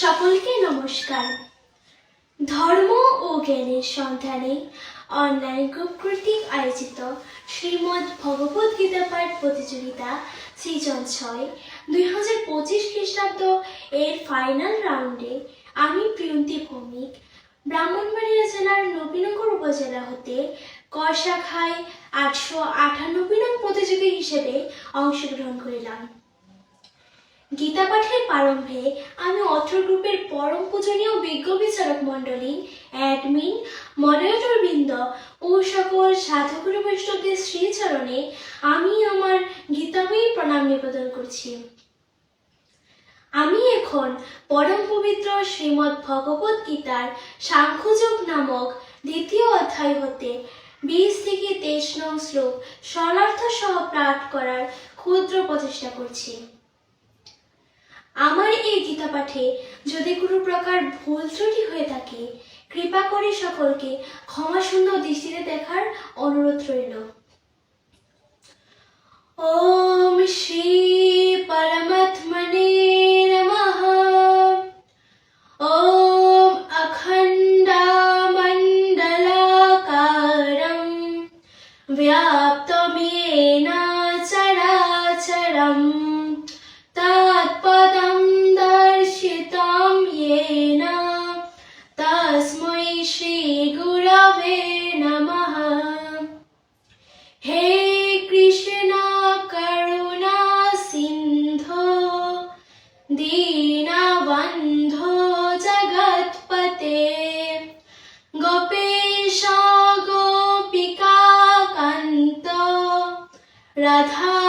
সকলকে নমস্কার। ধর্ম ও জ্ঞানের সন্ধানে অনলাইন গ্রুপ কর্তৃক আয়োজিত শ্রীমদ্ ভগবত গীতা পাঠ প্রতিযোগিতা সিজন ছয় দুই হাজার পঁচিশ খ্রিস্টাব্দ এর ফাইনাল রাউন্ডে আমি প্রিয়ন্তী ভৌমিক, ব্রাহ্মণবাড়িয়া জেলার নবীনগর উপজেলা হতে ক শাখায় আটশো আটানব্বই নং প্রতিযোগী হিসেবে অংশগ্রহণ করিলাম। গীতা পাঠের প্রারম্ভে আমি অত্র গ্রুপের পরম পূজনীয় বিজ্ঞ বিচারক মণ্ডলী অ্যাডমিন মডারেটর বৃন্দ ও সকল সাধুগুরু বৈষ্ণবদের শ্রীচরণে আমি আমার গীতাময়ী প্রণাম নিবেদন করছি। আমি এখন পরম পবিত্র শ্রীমদ্ ভগবত গীতার সাংখ্যযোগ নামক দ্বিতীয় অধ্যায় হতে বিশ থেকে তেইশ নং শ্লোক সরার্থ সহ পাঠ করার ক্ষুদ্র প্রচেষ্টা করছি। আমার এই গীতা পাঠে যদি কোনো প্রকার ভুল ত্রুটি হয়ে থাকে, কৃপা করে সকলকে ক্ষমা সুন্দর দৃষ্টিতে দেখার অনুরোধ রইল। ওম শ্রী পরমাত্মনে হারিয়ে না তাস্মৈ শ্রী গুরবে নমঃ হে কৃষ্ণ করুণা সিন্ধ দীনবন্ধ জগৎপতে গোপেশ গোপিকা রাধা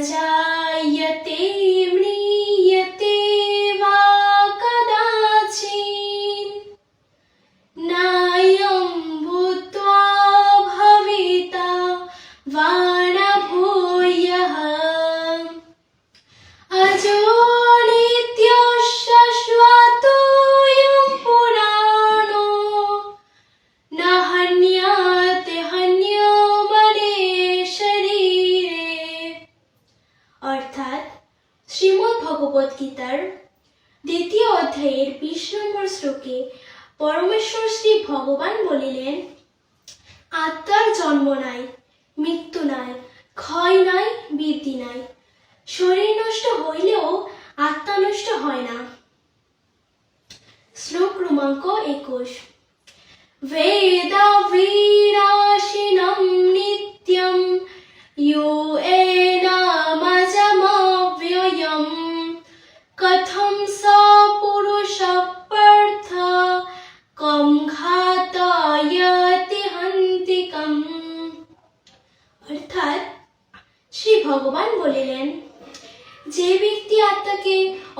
ন শ্রী ভগবান বলিলেন, আত্মার জন্ম নাই, মৃত্যু নাই, ক্ষয় নাই বৃদ্ধি নাই। শরীর নষ্ট হইলেও আত্মা নষ্ট হয় না। শ্লোক ক্রমাঙ্ক একুশ। वेद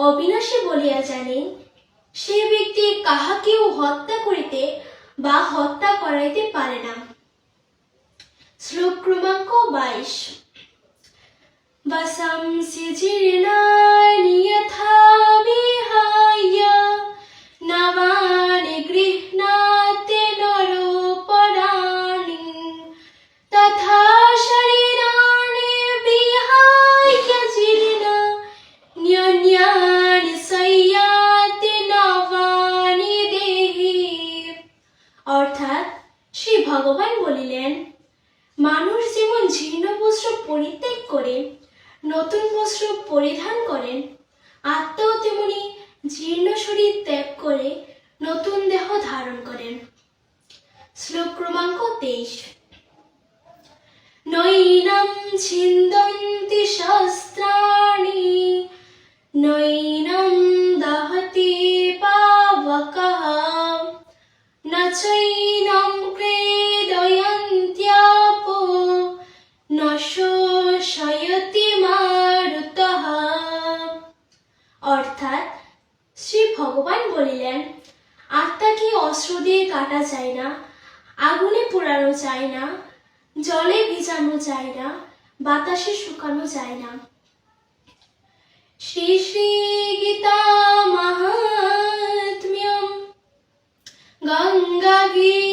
অবিনাশী বলিয়া জানেন সে ব্যক্তি কাহাকেও হত্যা করিতে বা হত্যা করাইতে পারে না। শ্লোক ক্রমাঙ্ক বাইশ। বসংসি জীর্ণানি অর্থাৎ শ্রী ভগবান বলিলেন, মানুষ যেমন জীর্ণ বস্ত্র পরিত্যাগ করে, নতুন বস্ত্র পরিধান করেন আত্মাও তেমনি জীর্ণ শরীর ত্যাগ করে, নতুন দেহ ধারণ করেন শ্লোক ক্রমাঙ্ক তেইশ। নৈনম ছিন্দন্তি শস্ত্রাণি, নৈনম দহতি পাবকः ন চৈনম ক্রেদয়ন্ত্যাপো ন শোষয়তি অর্থাৎ শ্রী ভগবান বলিলেন আত্মাকে অস্ত্র দিয়ে কাটা যায় না আগুনে পোড়ানো যায় না জলে ভিজানো যায় না বাতাসে শুকানো যায় না শ্রী শ্রী গীতা মাহাত্ম্যম গঙ্গা গীতা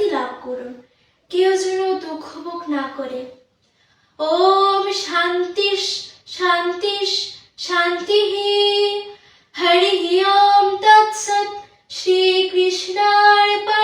প্রশান্তি লাভ করুন, কেউ যেন দুঃখ ভোগ না করে। ওম শান্তি শান্তি শান্তি হরি ওম তৎসৎ। শ্রীকৃষ্ণার্পণমস্তু